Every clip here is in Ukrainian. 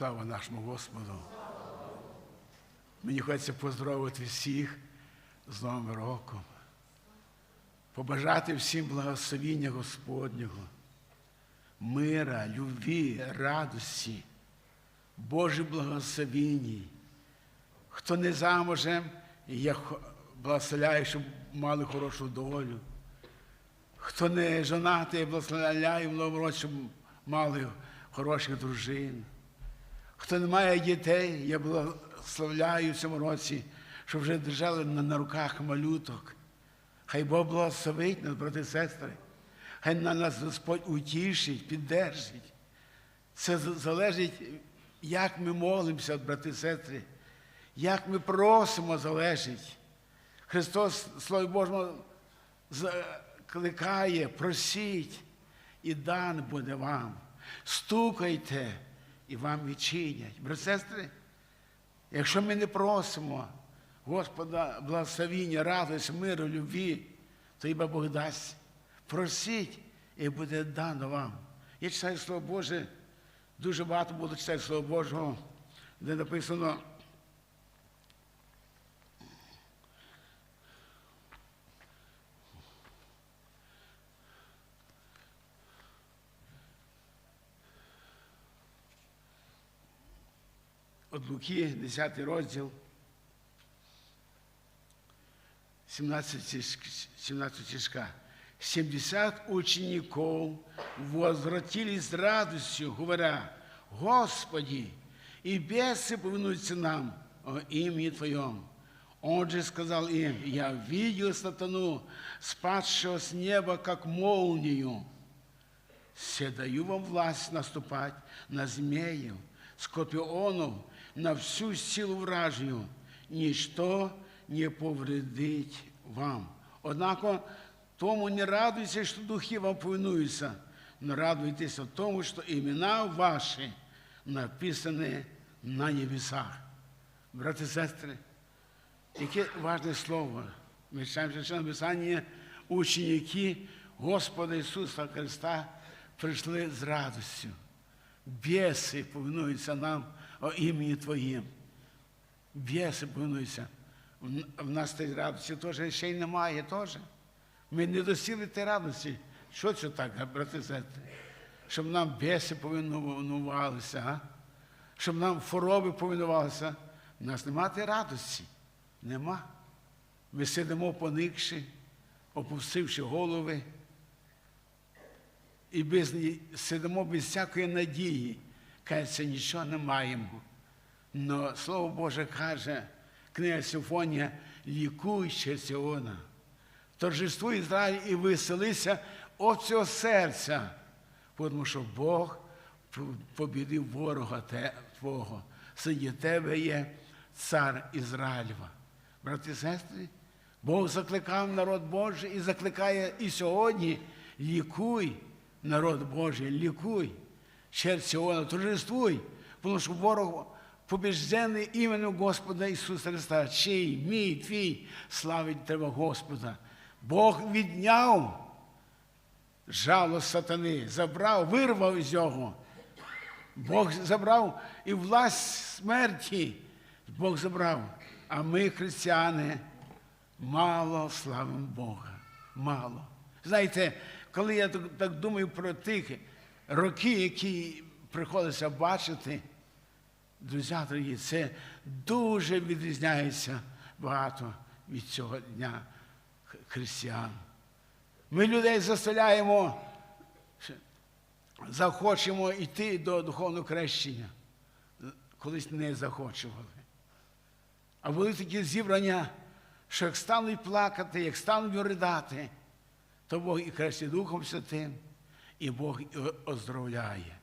Слава нашому Господу. Мені хочеться поздоровити всіх з Новим роком. Побажати всім благословіння Господнього, мира, любві, радості, Божі благословінні. Хто не замужем, я благословляю, щоб мали хорошу долю. Хто не женатий, я благословляю в новому році, щоб мали хороших дружин. Хто не має дітей, я благословляю в цьому році, щоб вже держали на руках малюток. Хай Бог благословить нас, брати і сестри. Хай на нас Господь утішить, піддержить. Це залежить, як ми молимося, брати і сестри, як ми просимо, залежить. Христос, Слово Божому, закликає, просіть, і дан буде вам. Стукайте, і вам відчинять. Брат, сестри, якщо ми не просимо Господа благословіння, радості, миру, любві, то хіба Бог дасть. Просіть, і буде дано вам. Я читаю Слово Боже, дуже багато буду читати Слово Божого, де написано. От Луки, 10 розділ, 17, стиш- 17 стишка. 70 учеников возвратились с радостью, говоря, Господи, и бесы повинуются нам о имени Твоем. Он же сказал им, я видел сатану, спадшего с неба, как молнию. Все даю вам власть наступать на змеев, скорпионов, на всю силу вражью. Ничто не повредить вам. Однако тому не радуйтесь, що духи вам повинуються, но радуйтеся тому, що імена ваші написані на небесах. Брати і сестри, яке важне слово. Ми читаємо Священне Писання, ученики Господа Ісуса Христа прийшли з радістю. Беси повинуються нам о імені Твоїм. Беси повинуються. В- нас тієї радості теж ще й немає теж. Ми не досіли тієї радості. Що це так, брати сестри? Щоб нам беси повинувалися, а? щоб нам хвороби повинувалися. У нас немає тієї радості. Нема. Ми сидимо поникши, опустивши голови, і без, сидимо без всякої надії. Кажеться, нічого не маємо. Но Слово Боже каже, книга Симфонія, лікуй ще Сіона. Торжествуй Ізраїль і веселися от цього серця, тому що Бог побідив ворога Твого. Сиді тебе є цар Ізраїльва. Брати і сестри, Бог закликав народ Божий і закликає і сьогодні лікуй, народ Божий, лікуй, через Сіона, торжествуй, тому що ворог побіждений іменем Господа Ісуса Христа, чий, мій, твій, славить тебе Господа. Бог відняв жало сатани, забрав, вирвав із нього. Бог забрав і власть смерті Бог забрав. А ми, християни, мало славимо Бога. Мало. Знаєте, коли я так думаю про тих роки, які приходиться бачити, друзі дорогі, це дуже відрізняється багато від цього дня християн. Ми людей заставляємо, захочемо йти до духовного хрещення. Колись не захочували. А були такі зібрання, що як стануть плакати, як стануть ридати, то Бог і хрестить Духом Святим, і Бог оздоровляє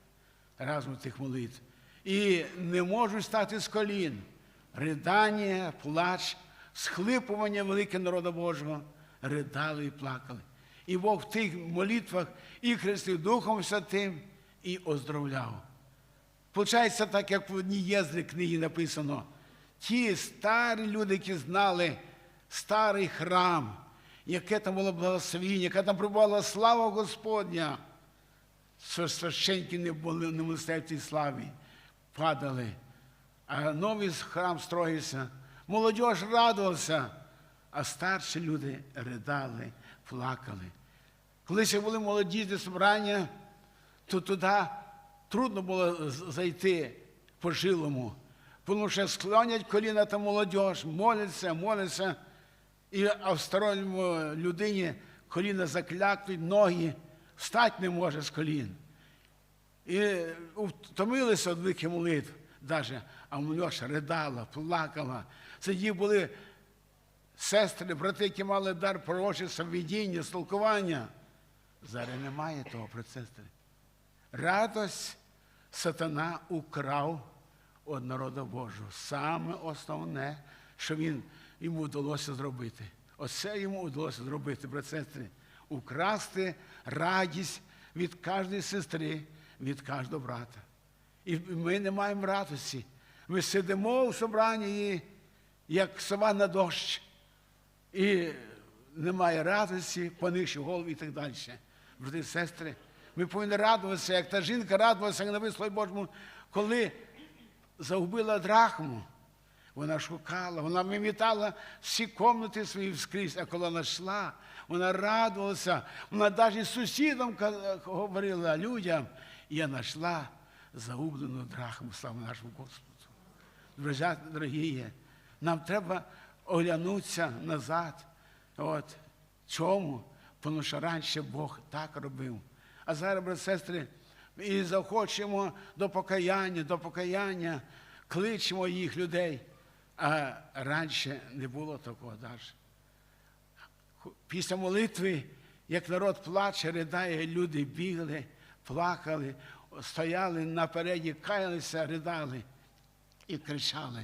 разом тих молитв. І не можуть стати з колін. Ридання, плач, схлипування велике народу Божого, ридали і плакали. І Бог в тих молитвах і хрестив Духом Святим, і оздоровляв. Получається так, як в одній єздрі книгі написано. Ті старі люди, які знали старий храм, яке там було благословіння, яка там прибувала слава Господня, священники не були не в цій славі. падали, а новий храм строївся. Молодь радувалася, а старші люди ридали, плакали. Коли ще були молоді собрання, то туди трудно було зайти по жилому, тому що склонять коліна та молодь, моляться, моляться, і, в сторонньому людині коліна заклякнуть, ноги, встати не може з колін. І втомилися від великих молитв даже, а молодь ридала, плакала. Тоді були сестри, брати, які мали дар пророчества, видіння, столкування. Зараз немає того процесу. Радость сатана украв від народу Божого. Саме основне, що він, йому вдалося зробити. Оце йому вдалося зробити, брат сестри. Украсти радість від кожної сестри, від кожного брата. І ми не маємо радості. Ми сидимо в собранні, як сова на дощ, і немає радості, понищив голову і так далі. Брати і сестри, ми повинні радуватися, як та жінка радувалася на Слові Божому, коли загубила драхму. Вона шукала, вона вимітала всі комнати свої вскрізь, а коли йшла, вона радувалася, вона навіть сусідам говорила людям, я знайшла загублену драхму, слава нашому Господу. Друзі, дорогі, нам треба оглянутися назад. От. Чому? Тому що раніше Бог так робив. А зараз, брат, сестри, і захочемо до покаяння, до покаяння, кличемо їх людей. А раніше не було такого навіть. Після молитви, як народ плаче, ридає, люди бігли, плакали, стояли напереді, каялися, ридали і кричали.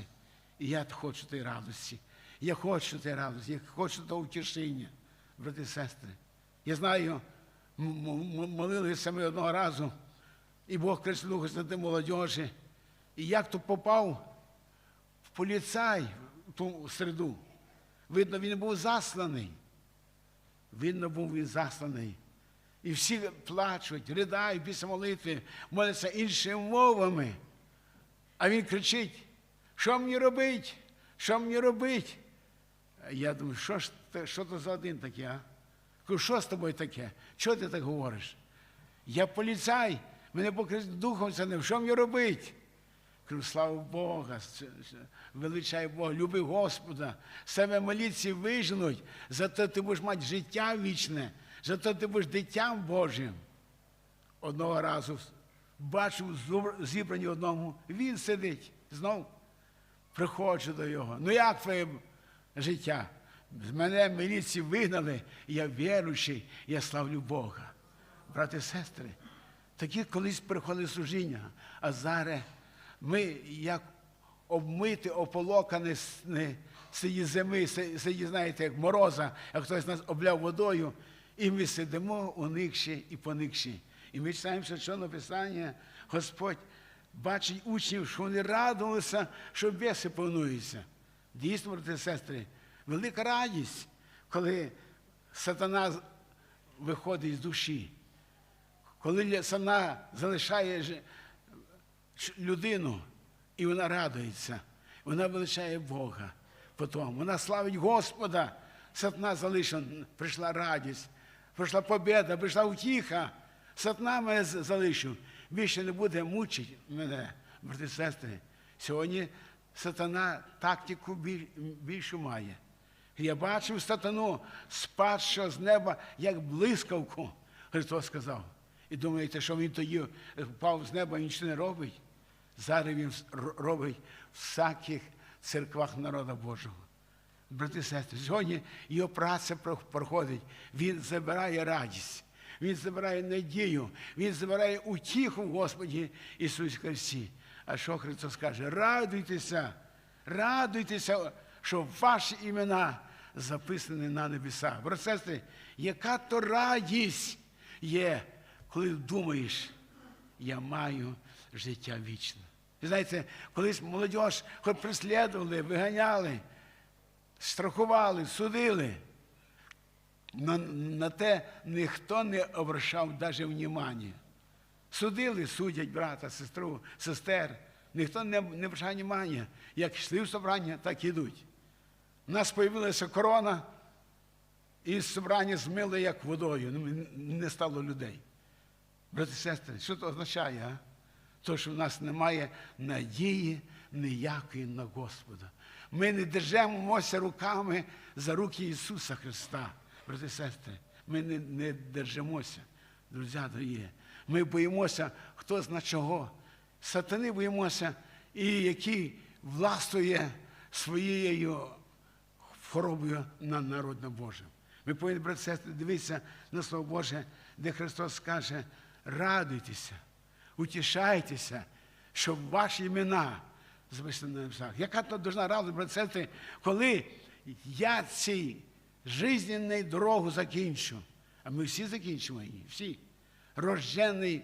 Я хочу тієї радості. Я хочу тієї радості, я хочу того утішення, брати і сестри. Я знаю, молилися ми одного разу, і Бог кричнув на молодежі. І як то попав в поліцай в ту середу. Видно, він був засланий. Видно, був він засланий. І всі плачуть, ридають після молитви, моляться іншими мовами. А він кричить: що мені робить? Що мені робить? Я думаю, що ж що то за один такий, а? Що з тобою таке? Чого ти так говориш? Я поліцай, мене Бог духом занив, що мені робить? Слава Бога, величай Бога, люби Господа, себе моліться вижнуть, зато ти будеш мати життя вічне, зато ти будеш дитям Божим. Одного разу бачив зібрані одному, він сидить знов. Приходжу до його. Ну як твоє життя? З мене міліції вигнали, я віруючий, я славлю Бога. Брати і сестри, такі колись приходили служіння, а зараз ми як обмити, ополокані не, зими, си- знаєте, як мороза, як хтось нас обляв водою, і ми сидимо уникші і поникші. І ми читаємо священне Писання, Господь бачить учнів, що вони радувалися, що біси повнуються. Дійсно, брати сестри, велика радість, коли сатана виходить з душі, коли сатана залишає людину, і вона радується, вона величає Бога. Потім вона славить Господа, сатана залишила, прийшла радість, прийшла побіда, прийшла утіха. Сатана мене залишив. Більше не буде мучити мене, брати сестри. Сьогодні сатана тактику більшу має. Я бачив сатану, спадшого з неба, як блискавку, Христос сказав. І думаєте, що він тоді впав з неба і нічого не робить? Зараз він робить в всяких церквах народу Божого. Брати сестри, сьогодні його праця проходить. Він забирає радість, він забирає надію, він забирає утіху в Господі Ісусі Христі. А що Христос каже? Радуйтеся, радуйтеся, що ваші імена записані на небесах. Брати сестри, яка то радість є, коли думаєш, я маю життя вічне. Ви знаєте, колись молодь хоч преслідували, виганяли, страхували, судили. Но на те ніхто не обращав навіть внимання. Судили, судять брата, сестру, сестер. ніхто не, не вважає внимання. Як йшли в собрання, так і йдуть. У нас з'явилася корона, і собрання змили як водою, ну, не стало людей. Брати сестри, що це означає? То, що в нас немає надії ніякої на Господа. Ми не держимося руками за руки Ісуса Христа, брати і сестри. Ми не, не держимося, друзі дорогі. Ми боїмося, хто зна чого. Сатани боїмося, і який властвує своєю хворобою на народ на Божим. Ми повинні, брати сестри, дивитися на Слово Боже, де Христос каже, радуйтеся, утішайтеся, щоб ваші імена записані на небесах. Яка то должна радість, брати сестри, коли я цей жизненний дорогу закінчу, а ми всі закінчимо її, всі. Рождений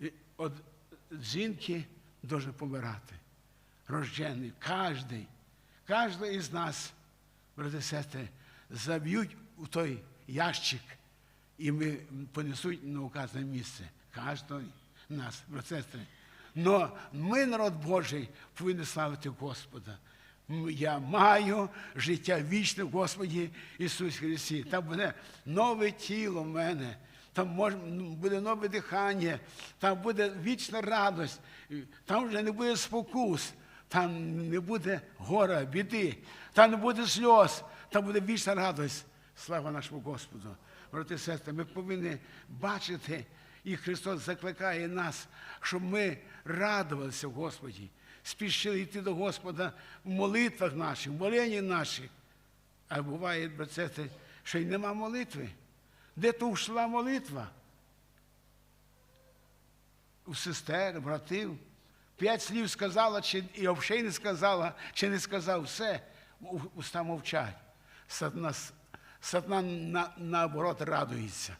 від жінки должен помирати. Рождений, кожний, кожен із нас, брати сестри, заб'ють у той ящик і ми понесуть на указане місце. Кожного нас, брати сестри. Но ми, народ Божий, повинні славити Господа. Я маю життя вічне в Господі Ісусі Христі. Там буде нове тіло в мене, там може, буде нове дихання, там буде вічна радость, там вже не буде спокус, там не буде гора, біди, там не буде сльоз, там буде вічна радость. Слава нашому Господу. Брати і сестри, ми повинні бачити, і Христос закликає нас, щоб ми радувалися в Господі, спішили йти до Господа в молитвах наших, в моленні наших. А буває, брати і сестри, що й нема молитви. Де то ушла молитва? У сестер, братів. П'ять слів сказала, чи і взагалі не сказала, чи не сказав все, уста мовчать. Сатана, сатана на, наоборот радується.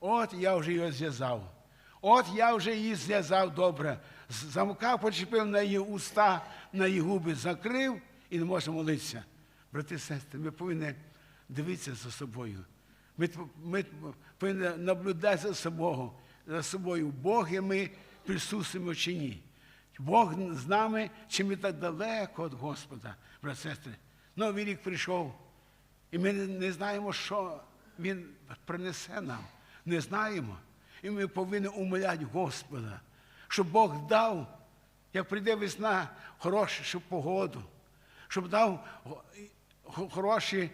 От я вже його зв'язав. От я вже її зв'язав добре. Замка почепив на її уста, на її губи, закрив і не може молитися. Брати і сестри, ми повинні дивитися за собою. Ми, ми повинні наблюдати за собою, за собою, Бог і ми присутствуємо чи ні. Бог з нами, чи ми так далеко від Господа, брати сестри. Новий рік прийшов, і ми не знаємо, що Він принесе нам. Не знаємо. І ми повинні умоляти Господа, щоб Бог дав, як прийде весна, хорошу погоду, щоб дав хороші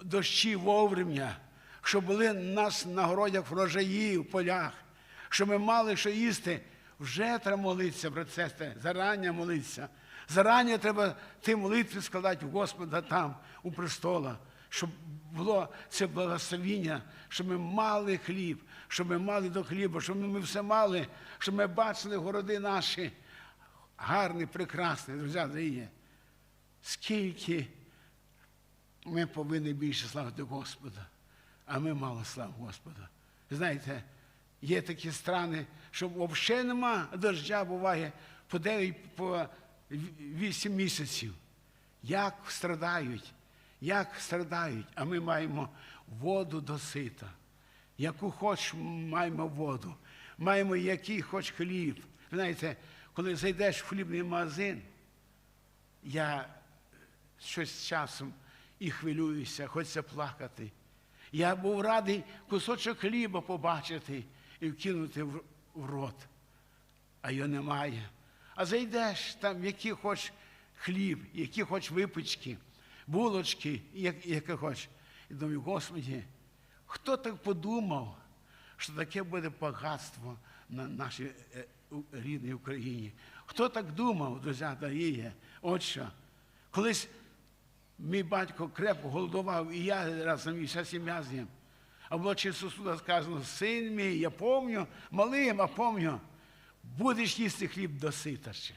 дощі вовремя, щоб були у нас на городях врожаї в полях, щоб ми мали що їсти. Вже треба молитися, брат зарані молитися. Зарані треба ті молитви складати в Господа там, у престола, щоб було це благословіння, щоб ми мали хліб, щоб ми мали до хліба, щоб ми все мали, щоб ми бачили городи наші. Гарні, прекрасні, друзі, дорогі. Скільки ми повинні більше славити Господа, а ми мало слав Господа. Знаєте, є такі страни, що взагалі нема дождя буває по 9, по 8 місяців. Як страдають, як страдають, а ми маємо воду до сита. Яку хоч маємо воду, маємо який хоч хліб. Знаєте, коли зайдеш в хлібний магазин, я щось часом і хвилююся, хочеться плакати. Я був радий кусочок хліба побачити і вкинути в рот, а його немає. А зайдеш там, який хоч хліб, які хоч випічки, булочки, які хоч. І думаю, Господі, хто так подумав, що таке буде багатство на нашій рідній Україні? Хто так думав, друзі, дорогі? От що. Колись мій батько крепко голодував, і я разом і вся сім'я з ним. А було часу суда сказано, син мій, я помню, малим, а помню, будеш їсти хліб досита ще.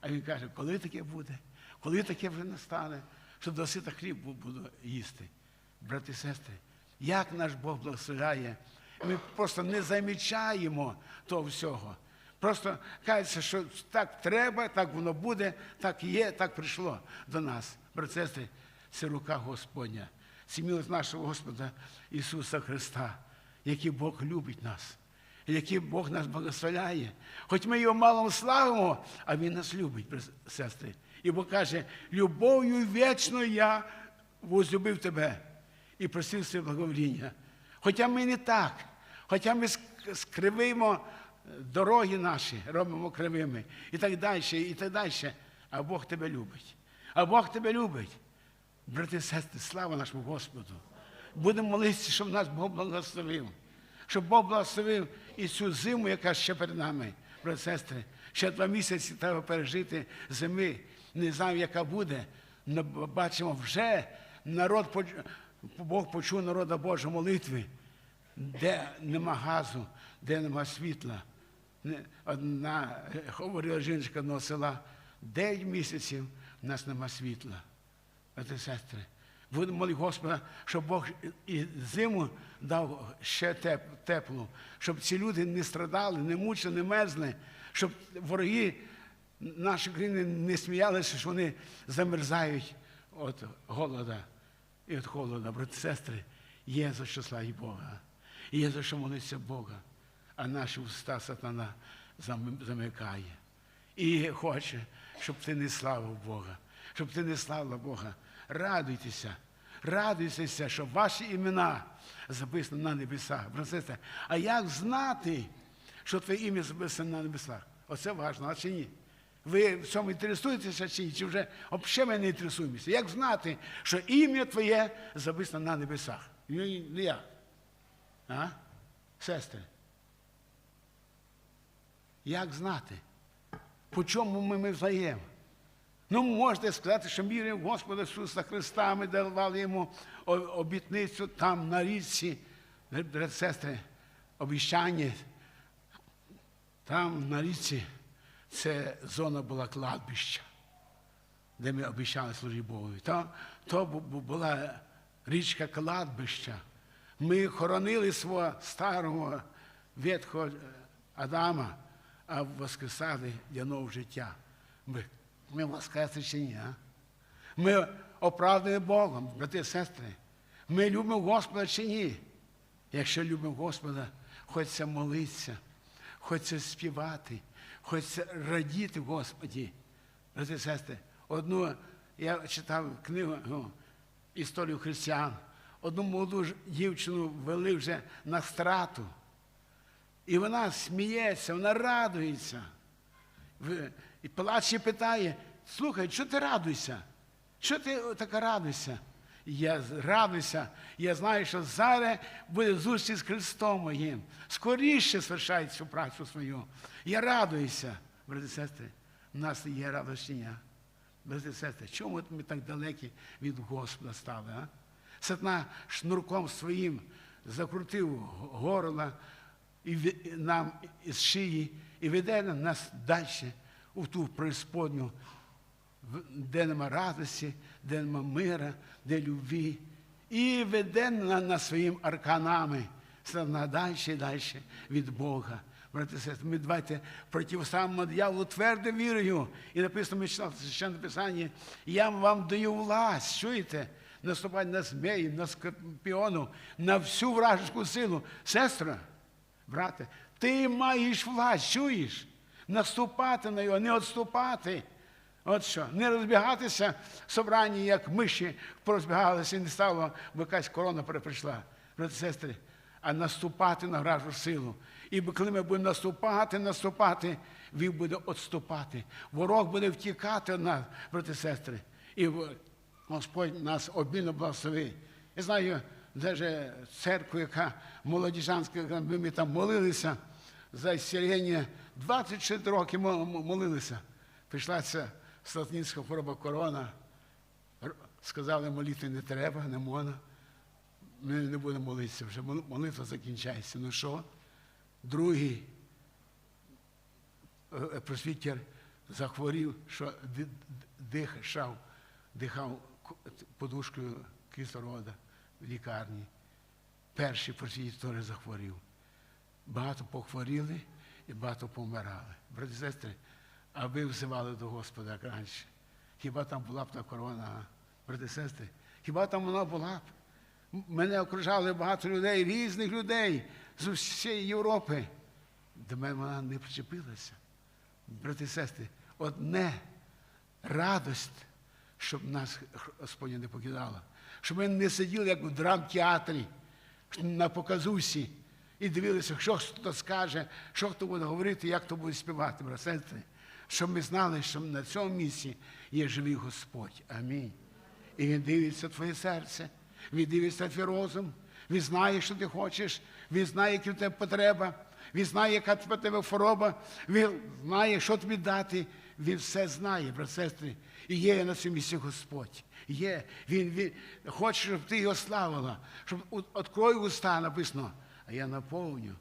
А він каже, коли таке буде? Коли таке вже настане, що досита хліб буду їсти. Брати і сестри, як наш Бог благословляє, ми просто не замічаємо того всього. Просто кажеться, що так треба, так воно буде, так є, так прийшло до нас. Брати і сестри, це рука Господня. Милость нашого Господа Ісуса Христа, який Бог любить нас. Які Бог нас благословляє. Хоч ми його мало славимо, а Він нас любить, сестри. І Бог каже, любов'ю вічною я возлюбив тебе і просив своє благовоління. Хоча ми не так, хоча ми скривимо дороги наші, робимо кривими і так далі, і так далі. А Бог тебе любить. А Бог тебе любить. Брати і сестри, слава нашому Господу. Будемо молитися, щоб нас Бог благословив. Щоб Бог благословив і цю зиму, яка ще перед нами, брати і сестри. Ще два місяці треба пережити зими. Не знаю, яка буде. але бачимо вже народ, Бог почув народа Божого молитви, де нема газу, де нема світла. Одна говорила жінка одного села, 9 місяців у нас нема світла. Брати сестри, будемо молити Господа, щоб Бог і зиму дав ще теплу, щоб ці люди не страдали, не мучили, не мерзли, щоб вороги нашої країни не сміялися, що вони замерзають від голода і від холода. Брати і сестри, є за що славі Бога, є за що молитися Бога, а наші уста сатана замикає. І хоче, щоб ти не славив Бога, щоб ти не славила Бога. Радуйтеся, радуйтеся, щоб ваші імена записані на небесах. Брат, сестри, А як знати, що твоє ім'я записане на небесах? Оце важливо, а чи ні? Ви в цьому інтересуєтеся чи? Чи вже взагалі ми не інтересуємося? Як знати, що ім'я твоє записане на небесах? Ну, ну як? А? Сестри? Як знати? По чому ми, ми взаємо? Ну, можете сказати, що віримо Господа Ісуса Христа, ми давали йому обітницю там на річці, сестри, обіщання. Там на річці це зона була кладбища, де ми обіщали служити Богу. То, то бу- бу- була річка кладбища. Ми хоронили свого старого ветхого е, Адама, а воскресали для нового життя. Ми, ми? А? Ми оправдані Богом, брати і сестри. Ми любимо Господа чи ні? Якщо любимо Господа, хочеться молитися, хочеться співати, хочеться радіти Господі. Брати і сестри, одну я читав книгу ну, історію християн. Одну молоду дівчину ввели вже на страту. І вона сміється, вона радується. І плаче питає: слухай, що ти радуєшся? Що ти така радуєшся? Я радуюся, я знаю, що зараз буде зустріч з Христом моїм. Скоріше свершає цю працю свою. Я радуюся, брати сестри, в нас є радощення. Брати сестри, чому ми так далекі від Господа стали? А? Сатана шнурком своїм закрутив горло і нам із шиї і веде нас далі у ту преисподню, де нема радості, де нема мира, де любві. І веде на, на своїм арканами далі і далі від Бога. Брати сестри, ми давайте противоставимо дьяволу твердо вірою. І написано, ми читали в священному Писанні, я вам даю власть, чуєте? Наступати на змеї, на скорпіону, на всю вражеську силу. Сестра, брате, ти маєш власть, чуєш? Наступати на його, не відступати. От що, не розбігатися в собранні, як миші порозбігалися і не стало, бо якась корона прийшла. Брати сестри, а наступати на вражу силу. І коли ми будемо наступати, наступати, він буде відступати. Ворог буде втікати від нас, брати сестри. І Господь нас обмінно благослови. Я знаю, навіть церкву, яка молодіжанська, ми там молилися за ісцілення, 24 роки мо- мо- молилися. Прийшла ця сатанінська хвороба корона. Сказали, молити не треба, не можна. Ми не будемо молитися вже. Молитва закінчається. Ну що? Другий е, е, просвітер захворів, що дихав, дихав подушкою кислорода в лікарні. Перший просвітер теж захворів. Багато похворіли і багато помирали. Брати і сестри, а ви взивали до Господа як раніше. Хіба там була б та корона, брати сестри? Хіба там вона була б? Мене окружали багато людей, різних людей з усієї Європи. До мене вона не причепилася. Брати і сестри, одне радость, щоб нас Господня не покидала. Щоб ми не сиділи, як у драмтеатрі, на показусі, і дивилися, що хто скаже, що хто буде говорити, як хто буде співати, брати. Щоб ми знали, що на цьому місці є живий Господь. Амінь. І Він дивиться твоє серце, Він дивиться твій розум, Він знає, що ти хочеш, Він знає, яка в тебе потреба, Він знає, яка в тебе хвороба, Він знає, що тобі дати. Він все знає, сестри. І є на цьому місці Господь. Є. Він, він хоче, щоб ти його славила, щоб відкрою уста написано, а я наповню.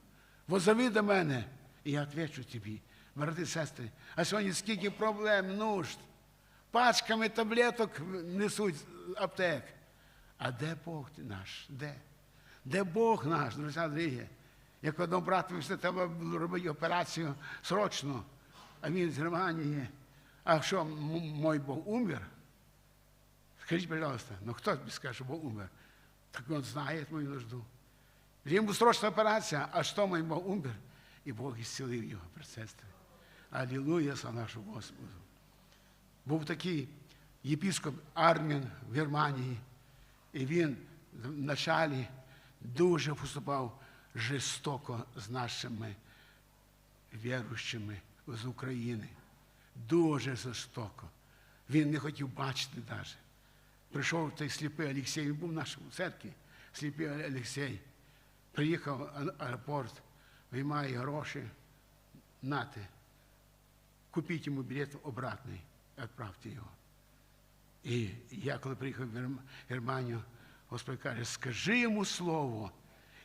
Возови до мене, і я відвечу тобі. Брати і сестри, а сьогодні скільки проблем, нужд, пачками таблеток несуть аптек. А де Бог наш? Де? Де Бог наш, друзі дорогі? Як одному брату все треба робити операцію срочно, а він з Германії. А що, мой Бог умер? Скажіть, пожалуйста, ну хто скаже, що Бог умер? Так він знає мою нужду. Йому срочна операція, а що мой Бог умер? І Бог ісцелив його, сестри. Алілуя за нашу Господу. Був такий єпіскоп Армін в Германії, і він в началі дуже поступав жорстоко з нашими віруючими з України. Дуже жорстоко. Він не хотів бачити навіть. Прийшов той сліпий Олексій, він був в нашій церкві, сліпий Олексій. Приїхав аеропорт, виймає гроші, нате, купіть йому білет обратний, відправте його. І я, коли приїхав в Герм- Германію, Господь каже, скажи йому слово,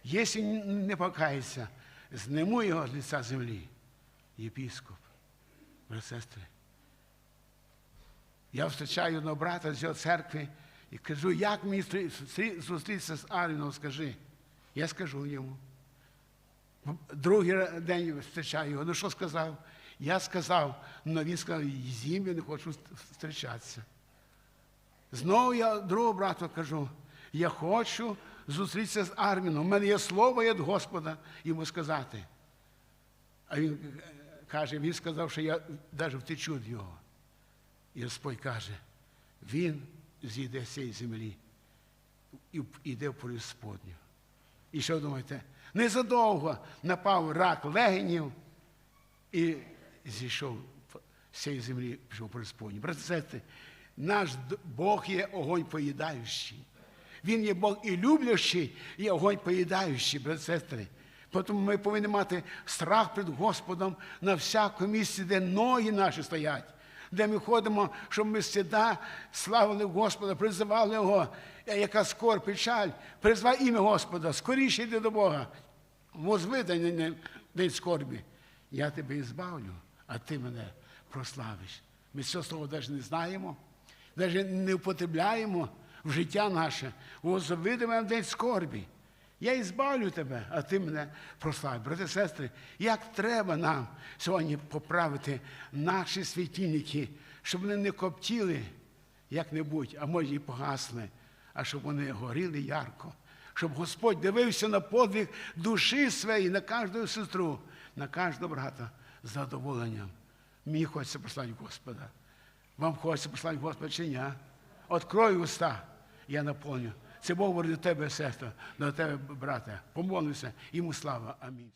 якщо не покається, зніму його з лиця землі. Єпіскоп, сестри. Я зустрічаю одного брата з його церкви і кажу, як мені зустрі- зустрі- зустрітися з Аріном, скажи. Я скажу йому. Другий день зустрічаю його. Ну що сказав? Я сказав, ну він сказав, з я не хочу зустрічатися. Знову я другого брату кажу, я хочу зустрітися з Арміном. У мене є слово від Господа йому сказати. А він е, каже, він сказав, що я навіть втечу від його. І Господь каже, він зійде з цієї землі і йде в преісподню. І що думаєте? Незадовго напав рак легенів і зійшов з цієї землі, пішов в преісподню. Брати наш Бог є огонь поїдаючий. Він є Бог і люблячий, і огонь поїдаючий, брати сестри. Тому ми повинні мати страх перед Господом на всякому місці, де ноги наші стоять, де ми ходимо, щоб ми всегда славили Господа, призивали Його, яка скор, печаль, призвай ім'я Господа, скоріше йди до Бога. Возви день, скорбі. Я тебе ізбавлю, а ти мене прославиш. Ми цього слова навіть не знаємо, навіть не употребляємо в життя наше. Возви мене день скорбі. Я ізбавлю тебе, а ти мене прослав. Брати сестри, як треба нам сьогодні поправити наші світильники, щоб вони не коптіли як-небудь, а може і погасли, а щоб вони горіли ярко. Щоб Господь дивився на подвиг душі своєї, на кожну сестру, на кожного брата з задоволенням. Мені хочеться послати Господа. Вам хочеться послати Господа чи ні? Открой уста, я наповню. Це Бог до тебе, сестра, до тебе, брате. Помолися, йому слава. Амінь.